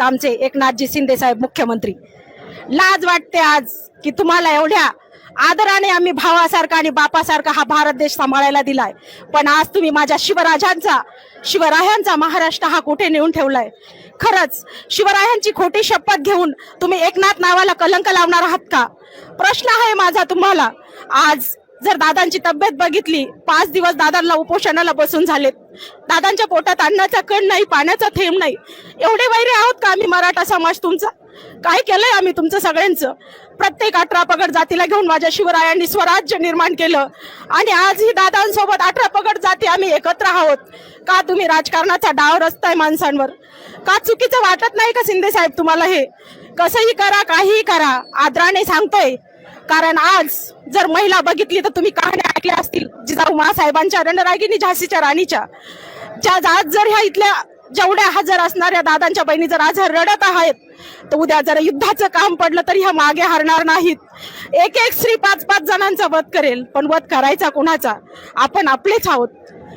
आमचे एकनाथजी शिंदे साहेब मुख्यमंत्री. लाज वाटते आज की तुम्हाला एवढ्या आदराने आम्ही भावासारखा आणि बापासारखा हा भारत देश सांभाळायला दिलाय. पण आज तुम्ही माझ्या शिवराजांचा शिवरायांचा महाराष्ट्र हा कुठे नेऊन ठेवलाय? खरंच शिवरायांची खोटी शपथ घेऊन तुम्ही एकनाथ नावाला कलंक लावणार आहात का? प्रश्न आहे माझा तुम्हाला. आज जर दादांची तब्येत बघितली पाच दिवस दादांना उपोषणाला बसून झालेत. दादांच्या पोटात अन्नाचा कण नाही पाण्याचा थेंब नाही. एवढे वैरे आहोत का आम्ही मराठा समाज तुमचा? काय केलंय आम्ही तुमचं सगळ्यांचं? प्रत्येक अठरा पगड जातीला घेऊन माझ्या शिवरायांनी स्वराज्य निर्माण केलं. आणि आजही दादांसोबत अठरा पगड जाती आम्ही एकत्र आहोत. का तुम्ही राजकारणाचा डाव रचताय माणसांवर? का चुकीचं वाटत नाही का शिंदे साहेब तुम्हाला हे? कसंही करा काहीही करा. आदराने सांगतोय कारण आज जर महिला बघितली तर तुम्ही कहाण्या ऐकल्या असतील. जिजाऊ महासाहेबांच्या रणरागिनी झाशीच्या राणीच्या. ज्या आज जर ह्या इथल्या जेवढ्या हजर असणाऱ्या दादांच्या बहिणी जर आज रडत आहेत तर उद्या जर युद्धाचं काम पडलं तर ह्या मागे हरणार नाहीत. एक एक स्त्री पाच पाच जणांचा वध करेल पण वध करायचा कुणाचा? आपण आपलेच आहोत.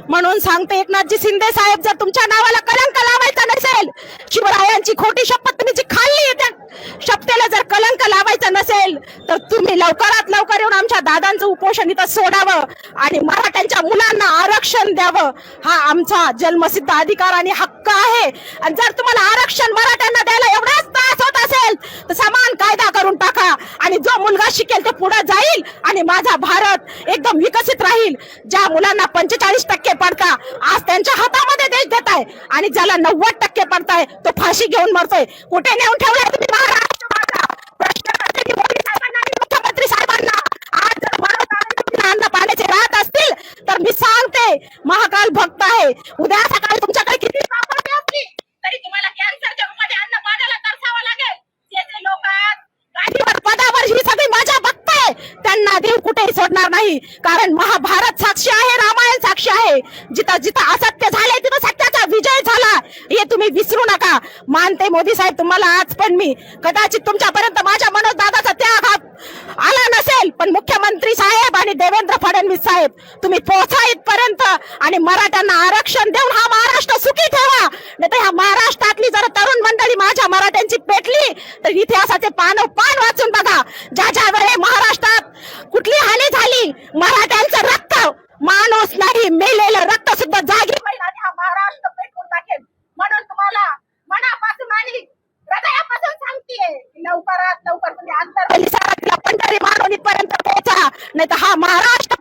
म्हणून सांगते एकनाथजी शिंदे साहेब जर तुमच्या नावाला कलंक लावायचा नसेल शिवरायांची खोटी शपथ तुम्ही जी खाल्ली शपथेला जर कलंक लावायचा नसेल तर तुम्ही लवकरात लवकर येऊन आमच्या दादांचं उपोषण इथं सोडावं आणि मराठ्यांच्या मुलांना आरक्षण द्यावं. हा आमचा जन्मसिद्ध अधिकार आणि हक्क आहे. आणि जर तुम्हाला आरक्षण मराठा पुढे जाईल आणि माझा भारत एकदम विकसित राहील. ज्या मुलांना पंचेचाळीस टक्के पडता आज त्यांच्या हातामध्ये देश देत आहे आणि ज्याला नव्वद टक्के पडताय तो फाशी घेऊन मरतोय. कुठे नेऊन ठेवलाय तुम्ही महाराष्ट्र मुख्यमंत्री साहेबांना. आज अन्न पाण्याचे राहत असतील तर मी सांगते महाकाल भक्त आहे. उद्या सकाळी कुठेही सोडणार नाही. कारण महाभारत साक्षी आहे रामायण साक्षी आहे. जिथं जिथं असत्य झाले तिथं सत्याचा विजय झाला. हे तुम्ही विसरू नका. मानते मोदी साहेब तुम्हाला आज पण मी. कदाचित तुमच्यापर्यंत माझ्या मनोज दादाचा त्याग आला नसेल. पण मुख्यमंत्री साहेब आणि देवेंद्र फडणवीस साहेब तुम्ही पोहोचा इथपर्यंत आणि मराठ्यांना आरक्षण देऊन हा महाराष्ट्र सुखी ठेवा. नाही तर ह्या महाराष्ट्रातली जर तरुण मंडळी माझ्या मराठ्यांची पेट तर इतिहासाचे पान पान वाचून बघा. ज्या ज्या वेळे महाराष्ट्रात कुठली हानी झाली मराठ्यांचं रक्त माणूस नाही मेलेलं रक्त सुद्धा जागी होईल आणि हा महाराष्ट्र पेटवून टाकेल. म्हणून तुम्हाला मनापासून आणि हृदयापासून सांगते की लवकरात लवकर म्हणजे तुम्ही आंतरवली पंढरी मानवणी पर्यंत पोहोचा. नाही तर हा महाराष्ट्र